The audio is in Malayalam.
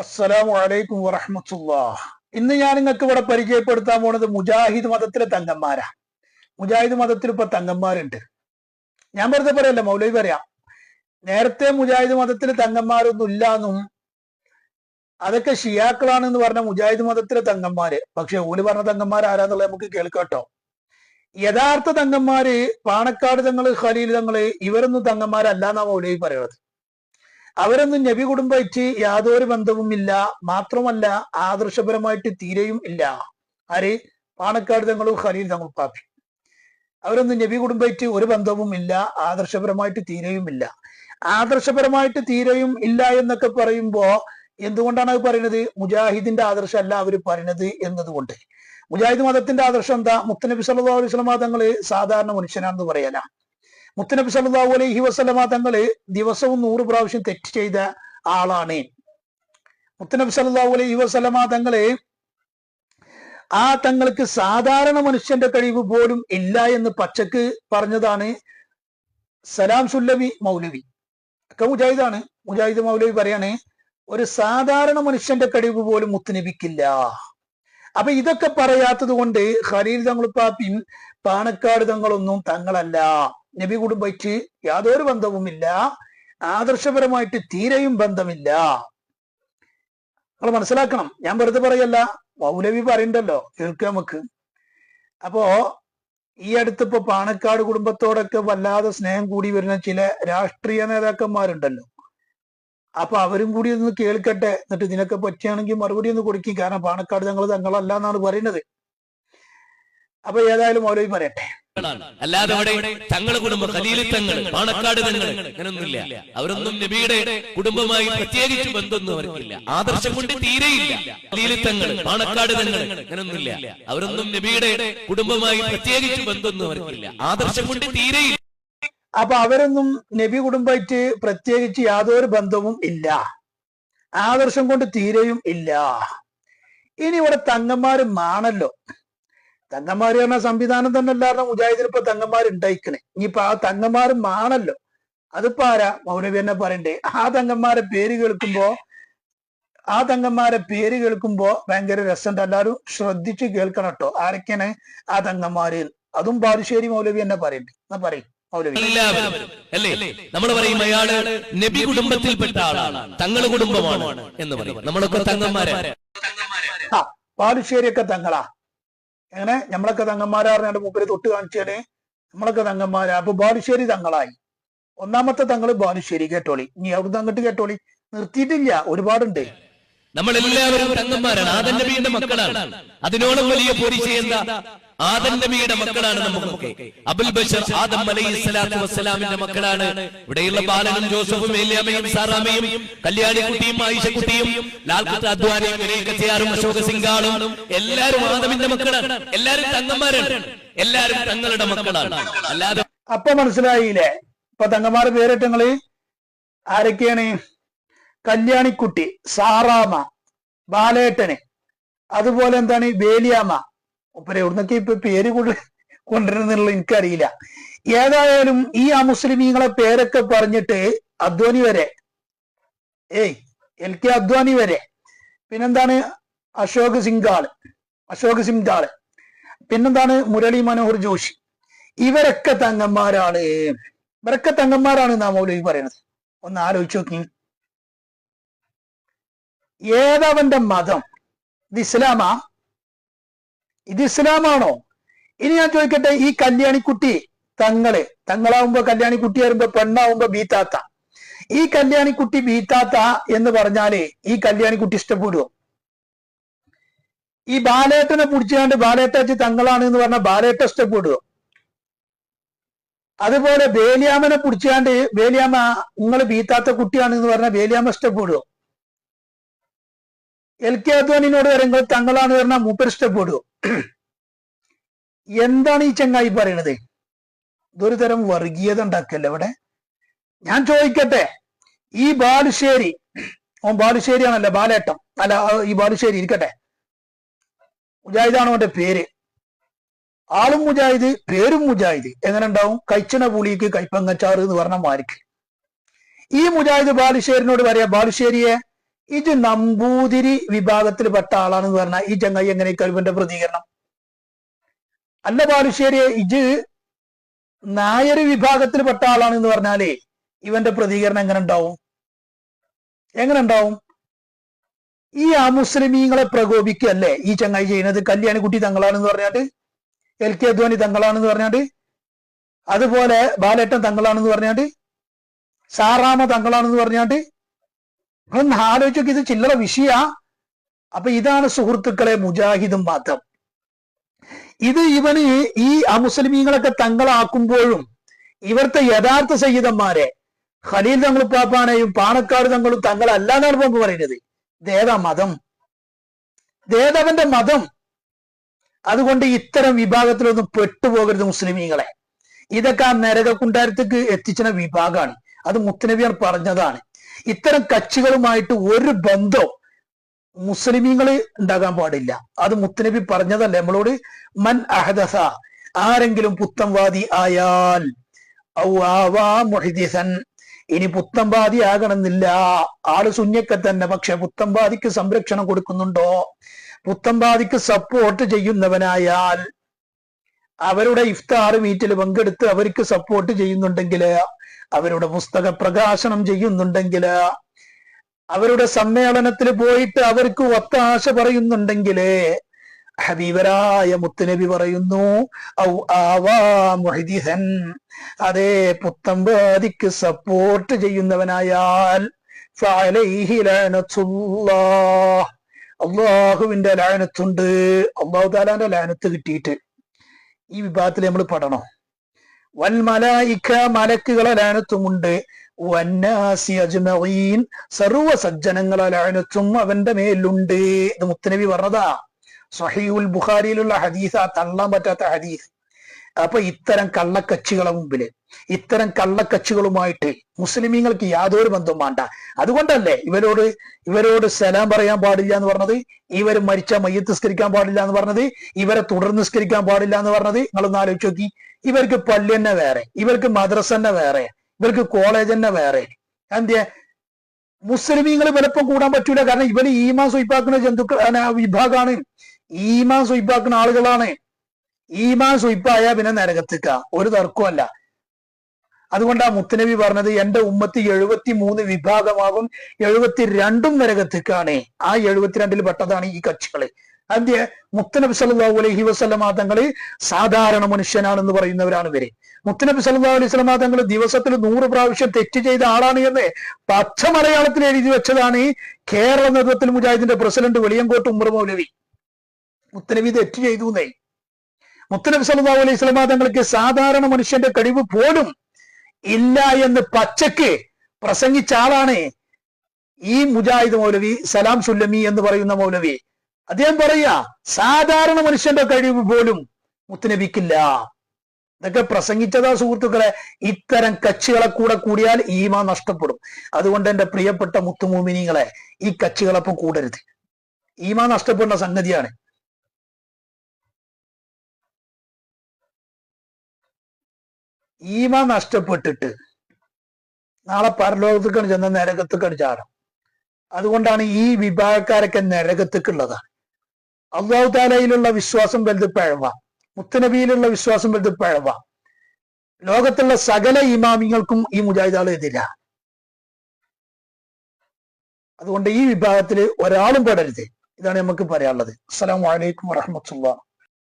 അസ്സലാമു അലൈക്കും വറഹമത്തുള്ള ഇന്ന് ഞാൻ നിങ്ങൾക്ക് ഇവിടെ പരിചയപ്പെടുത്താൻ പോണത് മുജാഹിദ് മതത്തിലെ തങ്കന്മാരാ. മുജാഹിദ് മതത്തിൽ ഇപ്പൊ തങ്കന്മാരുണ്ട്. ഞാൻ വെറുതെ പറയല്ല മൗലവി പറയാം. നേരത്തെ മുജാഹിദ് മതത്തിലെ തങ്കന്മാരൊന്നും ഇല്ല എന്നും അതൊക്കെ ഷിയാക്കളാണെന്ന് പറഞ്ഞ മുജാഹിദ് മതത്തിലെ തങ്കന്മാര്. പക്ഷെ ഓൽ പറഞ്ഞ തങ്കന്മാർ ആരാന്നുള്ളത് നമുക്ക് കേൾക്കട്ടോ യഥാർത്ഥ തങ്കന്മാര് പാണക്കാട് തങ്ങൾ ഖലീൽ തങ്ങൾ ഇവരൊന്നും തങ്ങന്മാരല്ല എന്നാ മൗലവി പറയുന്നത്. അവരൊന്നും നബി കുടുംബമായിട്ട് യാതൊരു ബന്ധവുമില്ല. മാത്രമല്ല ആദർശപരമായിട്ട് തീരെയും ഇല്ല. ആര്? പാണക്കാട് തങ്ങളും ഖലീൽ തങ്ങളും പാപ്പി. അവരൊന്നും നബി കുടുംബമായിട്ട് ഒരു ബന്ധവും ഇല്ല ആദർശപരമായിട്ട് തീരെയും ഇല്ല. ആദർശപരമായിട്ട് തീരെയും ഇല്ല എന്നൊക്കെ പറയുമ്പോ എന്തുകൊണ്ടാണ് അത് പറയുന്നത്? മുജാഹിദിന്റെ ആദർശം അല്ല അവർ പറയുന്നത് എന്നതുകൊണ്ട്. മുജാഹിദ് മതത്തിന്റെ ആദർശം എന്താ? മുത്തനബി സല്ലല്ലാഹു അലൈഹി വസല്ലമ തങ്ങൾ സാധാരണ മനുഷ്യനാണെന്ന് പറയല. മുത്തനബി സല്ലല്ലാഹു അലൈഹി വസ്ലമ തങ്ങൾ ദിവസവും നൂറ് പ്രാവശ്യം തെറ്റ് ചെയ്ത ആളാണ്. മുത്തനബി സല്ലല്ലാഹു അലൈഹി വസ്ലമ തങ്ങൾ ആ തങ്ങൾക്ക് സാധാരണ മനുഷ്യന്റെ കഴിവ് പോലും ഇല്ല എന്ന് പച്ചക്ക് പറഞ്ഞതാണ് സലാം സുല്ലബി മൗലവി. ഒക്കെ മുജാഹിദാണ്. മുജാഹിദ് മൗലവി പറയാണ് ഒരു സാധാരണ മനുഷ്യന്റെ കഴിവ് പോലും മുത്തുനബിക്കില്ല. അപ്പൊ ഇതൊക്കെ പറയാത്തത് കൊണ്ട് ഖലീൽ തങ്ങൾ പാപ്പിയും പാണക്കാട് തങ്ങളൊന്നും തങ്ങളല്ല. നബി കുടുംബയ്ക്ക് യാതൊരു ബന്ധവുമില്ല. ആദർശപരമായിട്ട് തീരെയും ബന്ധമില്ല. നമ്മൾ മനസ്സിലാക്കണം. ഞാൻ വെറുതെ പറയല്ല. മൗലവി പറയണ്ടല്ലോ. കേൾക്കാം നമുക്ക്. അപ്പോ ഈ അടുത്തിപ്പോ പാണക്കാട് കുടുംബത്തോടൊക്കെ വല്ലാതെ സ്നേഹം കൂടി വരുന്ന ചില രാഷ്ട്രീയ നേതാക്കന്മാരുണ്ടല്ലോ. അപ്പൊ അവരും കൂടി ഒന്ന് കേൾക്കട്ടെ. എന്നിട്ട് ഇതിനൊക്കെ പറ്റിയാണെങ്കിൽ മറുപടി ഒന്ന് കൊടുക്കും. കാരണം പാണക്കാട് ഞങ്ങൾ തങ്ങളല്ല എന്നാണ് പറയുന്നത്. അപ്പൊ ഏതായാലും മൗലവി പറയട്ടെ. അല്ലാതെ അവിടെ തങ്ങളുടെ കുടുംബ ഖലീലി തങ്ങൾ പാണക്കാട് തങ്ങൾ അങ്ങനൊന്നുമില്ല അവരൊന്നും നബിയുടെ കുടുംബമായി പ്രത്യേകിച്ച് ബന്ധമൊന്നും അവർക്കില്ല. ആദർശം കൊണ്ട് തീരെയില്ല. ഖലീലി തങ്ങൾ പാണക്കാട് തങ്ങൾ അങ്ങനൊന്നുമില്ല അവരൊന്നും നബിയുടെ കുടുംബമായി പ്രത്യേകിച്ച് ബന്ധമൊന്നും അവർക്കില്ല. ആദർശം കൊണ്ട് തീരെയില്ല. അപ്പൊ അവരൊന്നും നബി കുടുംബമായിട്ട് പ്രത്യേകിച്ച് യാതൊരു ബന്ധവും ഇല്ല. ആദർശം കൊണ്ട് തീരെയും ഇല്ല. ഇനി ഇവിടെ തങ്ങന്മാര് മാണല്ലോ. തങ്ങന്മാര് പറഞ്ഞ സംവിധാനം തന്നെ അല്ലാതെ തങ്ങന്മാർ ഉണ്ടായിക്കണേ? ഇനിയിപ്പൊ ആ തങ്ങന്മാരും ആണല്ലോ അതിപ്പോ ആരാ? മൗലവി തന്നെ പറയണ്ടേ. ആ തങ്ങന്മാരെ പേര് കേൾക്കുമ്പോ ആ തങ്ങന്മാരെ പേര് കേൾക്കുമ്പോ ഭയങ്കര രസമുണ്ട് എല്ലാവരും ശ്രദ്ധിച്ച് കേൾക്കണം കേട്ടോ ആരൊക്കെയാണ് ആ തങ്ങന്മാര്? അതും ബാലുശ്ശേരി മൗലവി തന്നെ പറയണ്ടേ. എന്നാ പറയും എല്ലാവരും അല്ലേ? നമ്മൾ പറയും അയാൾ നബി കുടുംബത്തിൽപ്പെട്ട ആളാണ്. തങ്ങൾ കുടുംബമാണ് എന്ന് പറയും. നമ്മളൊക്കെ തങ്ങന്മാരെ. ബാലുശ്ശേരിയൊക്കെ തങ്ങളാ. എങ്ങനെ? നമ്മളൊക്കെ തങ്ങന്മാരാറിഞ്ഞാണ്ട് മൂപ്പര് തൊട്ട് കാണിച്ചാൽ നമ്മളൊക്കെ തങ്ങന്മാരാ. അപ്പൊ ബാലുശ്ശേരി തങ്ങളായി. ഒന്നാമത്തെ തങ്ങൾ ബാലുശ്ശേരി കേട്ടോളി. ഇനി അവിടുന്ന് അങ്ങോട്ട് കേട്ടോളി. നിർത്തിയിട്ടില്ല. ഒരുപാടുണ്ട്. നമ്മൾ എല്ലാവരും തങ്ങന്മാരാണ്. ആദൻ നബിയുടെ മക്കളാണ്. അതിനോളം വലിയ പോരിശ എന്താ ആദൻ നബിയുടെ മക്കളാണ് നമുക്കൊക്കെ. അബുൽ ബഷർ ആദം അലൈഹി സ്വലാത്തു വസ്സലാമിന്റെ മക്കളാണ്. ഇവിടെയുള്ള ബാലനും ജോസഫും ഏലിയാമയും സാറാമയും കല്യാണിക്കുട്ടിയും ആയിഷക്കുട്ടിയും ലാൽകുത്ത് അദ്വാനിയും വിനയക്കത്തിയാറും അശോക സിംഗാളും. എല്ലാരും ആദമിന്റെ മക്കളാണ്. എല്ലാരും തങ്ങന്മാരാണ്. എല്ലാരും തങ്ങളുടെ മക്കളാണ്. അല്ലാതെ അപ്പൊ മനസ്സിലായില്ലേ? ഇപ്പൊ തങ്ങന്മാരുടെ പേരിട്ടങ്ങൾ ആരൊക്കെയാണ്? കല്യാണിക്കുട്ടി സാറാമ ബാലേട്ടന്. അതുപോലെ എന്താണ്? വേലിയാമ്മ. ഒപ്പരെ എവിടുന്നൊക്കെ ഇപ്പൊ പേര് കൊണ്ട് കൊണ്ടുവരുന്നുള്ള എനിക്കറിയില്ല. ഏതായാലും ഈ അമുസ്ലിമീങ്ങളെ പേരൊക്കെ പറഞ്ഞിട്ട് അദ്വാനി വരെ. ഏയ് എൽ കെ അദ്വാനി വരെ. പിന്നെന്താണ്? അശോക് സിംഗാൾ അശോക് സിംഗാൾ പിന്നെന്താണ്? മുരളി മനോഹർ ജോഷി. ഇവരൊക്കെ തങ്ങന്മാരാണ്. ഇവരൊക്കെ തങ്ങന്മാരാണ് നാമോലി പറയുന്നത്. ഒന്ന് ആലോചിച്ച് നോക്കി. ഏതവന്റെ മതം? ഇത് ഇസ്ലാമാ? ഇത് ഇസ്ലാമാണോ? ഇനി ഞാൻ ചോദിക്കട്ടെ ഈ കല്യാണിക്കുട്ടി തങ്ങൾ തങ്ങളാവുമ്പോ കല്യാണിക്കുട്ടി വരുമ്പോ പെണ്ണാവുമ്പോ ബീത്താത്ത ഈ കല്യാണിക്കുട്ടി ബീത്താത്ത എന്ന് പറഞ്ഞാൽ ഈ കല്യാണിക്കുട്ടി ഇഷ്ടപ്പെടുവോ? ഈ ബാലേട്ടനെ പിടിച്ചുകൊണ്ട് ബാലേട്ടാച്ചി തങ്ങളാണ് എന്ന് പറഞ്ഞാൽ ബാലേട്ട ഇഷ്ടപ്പെടുവോ? അതുപോലെ വേലിയാമനെ പിടിച്ചുകൊണ്ട് വേലിയാമ നിങ്ങൾ ബീത്താത്ത കുട്ടിയാണ് എന്ന് പറഞ്ഞാൽ വേലിയാമ ഇഷ്ടപ്പെടുവോ? എൽ കെ അദ്വാനിനോട് വരുമ്പോൾ തങ്ങളാണ് പറഞ്ഞാൽ മൂപ്പർ ഇഷ്ടപ്പെടുവോ? എന്താണ് ഈ ചങ്ങായി പറയണത്? ഇതൊരു തരം വർഗീയത ഉണ്ടാക്കല്ലേ ഇവിടെ ഞാൻ ചോദിക്കട്ടെ. ഈ ബാലുശ്ശേരി ഓൻ ബാലുശ്ശേരിയാണല്ലോ? ബാലേട്ടം. അല്ല ഈ ബാലുശ്ശേരി ഇരിക്കട്ടെ. മുജാഹിദാണ് അവന്റെ പേര്? ആളും മുജാഹിദ് പേരും മുജാഹിദ്. എങ്ങനെ ഉണ്ടാവും? കൈച്ചണ പുളിക്ക് കൈപ്പങ്ങച്ചാറ് എന്ന് പറഞ്ഞ മാരിക്ക് ഈ മുജാഹിദ് ബാലുശ്ശേരിനോട് പറയാ ബാലുശ്ശേരിയെ ഇത് നമ്പൂതിരി വിഭാഗത്തിൽ പെട്ട ആളാണെന്ന് പറഞ്ഞാൽ ഈ ചങ്ങായി എങ്ങനെ കഴിവിന്റെ പ്രതികരണം? അല്ല ബാലുശ്ശേരി ഇത് നായർ വിഭാഗത്തിൽ പെട്ട ആളാണെന്ന് പറഞ്ഞാലേ ഇവന്റെ പ്രതികരണം എങ്ങനെ ഉണ്ടാവും? എങ്ങനെ ഉണ്ടാവും? ഈ അമുസ്ലിമീങ്ങളെ പ്രകോപിക്കല്ലേ ഈ ചങ്ങായി ചെയ്യുന്നത് കല്യാണിക്കുട്ടി തങ്ങളാണെന്ന് പറഞ്ഞാട്ട് എൽ കെ അധ്വാനി തങ്ങളാണെന്ന് പറഞ്ഞാട്ട് അതുപോലെ ബാലേട്ടൻ തങ്ങളാണെന്ന് പറഞ്ഞാട്ട് സാറാമ തങ്ങളാണെന്ന് ഒന്ന് ആലോചിച്ചൊക്കെ ഇത് ചില്ലറ വിഷയ. അപ്പൊ ഇതാണ് സുഹൃത്തുക്കളെ മുജാഹിദും മതം. ഇത് ഇവന് ഈ അമുസ്ലിമീങ്ങളൊക്കെ തങ്ങളാക്കുമ്പോഴും ഇവിടുത്തെ യഥാർത്ഥ സയ്യിദന്മാരെ ഖലീൽ തങ്ങൾ പാപ്പാനെയും പാണക്കാട് തങ്ങളും തങ്ങളല്ല എന്നാണ് മുമ്പ് പറയുന്നത്. ഇതേതാ മതം? ഇതേതവന്റെ മതം? അതുകൊണ്ട് ഇത്തരം വിഭാഗത്തിലൊന്നും പെട്ടുപോകരുത് മുസ്ലിമീങ്ങളെ. ഇതൊക്കെ ആ നരകക്കുണ്ടാരത്തേക്ക് എത്തിച്ചിന വിഭാഗമാണ്. അത് മുത്തനബിയാണ് പറഞ്ഞതാണ്. ഇത്തരം കക്ഷികളുമായിട്ട് ഒരു ബന്ധം മുസ്ലിമീങ്ങൾ ഉണ്ടാകാൻ പാടില്ല. അത് മുത്തനബി പറഞ്ഞതല്ല? നമ്മളോട് മൻ അഹദസ ആരെങ്കിലും പുത്തംവാദി ആയാൽ ഇനി പുത്തംവാദി ആകണമെന്നില്ല. ആൾ ശൂന്യക്കെ തന്നെ പക്ഷെ പുത്തംവാദിക്ക് സംരക്ഷണം കൊടുക്കുന്നുണ്ടോ? പുത്തംവാദിക്ക് സപ്പോർട്ട് ചെയ്യുന്നവനായാൽ അവരുടെ ഇഫ്താർ മീറ്റിൽ പങ്കെടുത്ത് അവർക്ക് സപ്പോർട്ട് ചെയ്യുന്നുണ്ടെങ്കിൽ അവരുടെ പുസ്തക പ്രകാശനം ചെയ്യുന്നുണ്ടെങ്കിൽ അവരുടെ സമ്മേളനത്തിൽ പോയിട്ട് അവർക്ക് ഒത്താശ പറയുന്നുണ്ടെങ്കിൽ ഹബീബരായ മുത്തുനബി പറയുന്നു ഔ ആവാ മുഹദിസൻ അതേ പുത്തമ്പാതിക്ക് സപ്പോർട്ട് ചെയ്യുന്നവനായാൽ. അള്ളാഹുവിന്റെ ലാനത്തുണ്ട് അള്ളാഹു താലാന്റെ ലാനത്ത് കിട്ടിയിട്ട് ഈ വിഭാഗത്തിൽ നമ്മൾ പഠനം വൽ മലായിക്ക മലക്കുകളെ ലാനത്തുമുണ്ട് വന്നാസി അജ്മഈൻ സർവ സജ്ജനങ്ങളെ ലാനത്തും അവന്റെ മേലുണ്ട്. ഇത് മുത്തനബി പറഞ്ഞതാ. സഹീഉൽ ബുഖാരിയിലുള്ള ഹദീസ തള്ളാൻ പറ്റാത്ത ഹദീസ്. അപ്പൊ ഇത്തരം കള്ളക്കക്ഷികളെ മുമ്പിൽ ഇത്തരം കള്ളക്കച്ചികളുമായിട്ട് മുസ്ലിമീങ്ങൾക്ക് യാതൊരു ബന്ധവും വേണ്ട. അതുകൊണ്ടല്ലേ ഇവരോട് ഇവരോട് സലാം പറയാൻ പാടില്ല എന്ന് പറഞ്ഞത്? ഇവർ മരിച്ച മയ്യത്ത് നിസ്കരിക്കാൻ പാടില്ല എന്ന് പറഞ്ഞത്? ഇവരെ തുടർന്ന് നിസ്കരിക്കാൻ പാടില്ല എന്ന് പറഞ്ഞത്? നിങ്ങളൊന്ന് ആലോചിച്ച് നോക്കി. ഇവർക്ക് പള്ളി തന്നെ വേറെ ഇവർക്ക് മദ്രസ തന്നെ വേറെ ഇവർക്ക് കോളേജ് തന്നെ വേറെ. എന്തിയാ? മുസ്ലിമീങ്ങൾ വലപ്പം കൂടാൻ പറ്റൂല. കാരണം ഇവർ ഈമാൻ സ്വയ്പാക്കുന്ന ജന്തുക്കൾ വിഭാഗമാണ് ഈമാൻ സ്വയ്പാക്കുന്ന ആളുകളാണ്. ഈമാൻ സുയിപ്പായ പിന്നെ നരകത്തിക്ക. ഒരു തർക്കമല്ല അതുകൊണ്ടാ മുത്തനബി പറഞ്ഞത് എന്റെ ഉമ്മത്തി എഴുപത്തി മൂന്ന് വിഭാഗമാകും എഴുപത്തി രണ്ടും നരകത്തിക്കാണ്. ആ എഴുപത്തിരണ്ടിൽ പെട്ടതാണ് ഈ കക്ഷികൾ. അന്ത്യ മുത്തനബി സല്ലാഹു അലൈഹി വസല്ലമ തങ്ങൾ സാധാരണ മനുഷ്യനാണെന്ന് പറയുന്നവരാണ് ഇവർ. മുത്തനബി സല്ലല്ലാഹു അലൈഹി വസല്ലമ തങ്ങൾ ദിവസത്തിൽ നൂറ് പ്രാവശ്യം തെറ്റ് ചെയ്ത ആളാണ് എന്ന് പച്ച മലയാളത്തിൽ എഴുതി വെച്ചതാണ് കേരള നേതൃത്വത്തിൽ മുജാഹിദിന്റെ പ്രസിഡന്റ് വെളിയങ്കോട്ട് ഉമ്മർ മൗലവി. മുത്തനബി തെറ്റ് ചെയ്തു എന്നേ മുത്തനബി സല്ലല്ലാഹു അലൈഹി വസല്ലമ തങ്ങൾക്ക് സാധാരണ മനുഷ്യന്റെ കഴിവ് പോലും ഇല്ല എന്ന് പച്ചക്ക് പ്രസംഗിച്ച ആളാണ് ഈ മുജാഹിദ് മൗലവി സലാം സുല്ലമി എന്ന് പറയുന്ന മൗലവി. അദ്ദേഹം പറയാ സാധാരണ മനുഷ്യന്റെ കഴിവ് പോലും മുത്തുനബിക്കില്ല. ഇതൊക്കെ പ്രസംഗിച്ചതാ സുഹൃത്തുക്കളെ ഇത്തരം കക്ഷികളെ കൂടെ കൂടിയാൽ ഈമ നഷ്ടപ്പെടും. അതുകൊണ്ട് എന്റെ പ്രിയപ്പെട്ട മുത്തുമൂമിനികളെ ഈ കക്ഷികളൊപ്പം കൂടരുത്. ഈമ നഷ്ടപ്പെടുന്ന സംഗതിയാണ്. ഈമ നഷ്ടപ്പെട്ടിട്ട് നാളെ പരലോകത്തേക്കാണ് ചെന്ന നരകത്തേക്കാണ് ചാടും അതുകൊണ്ടാണ് ഈ വിഭാഗക്കാരൊക്കെ നരകത്തേക്കുള്ളതാണ്. അള്ളാഹു താലയിലുള്ള വിശ്വാസം വലുത് പഴവ. മുത്തനബിയിലുള്ള വിശ്വാസം വലുത് പഴവ. ലോകത്തുള്ള സകല ഇമാമിങ്ങൾക്കും ഈ മുജാഹിദാൾ എതിര. അതുകൊണ്ട് ഈ വിഭാഗത്തിൽ ഒരാളും പെടരുത്. ഇതാണ് നമുക്ക് പറയാനുള്ളത്. അസ്സലാമു അലൈക്കും വറഹമത്തുള്ള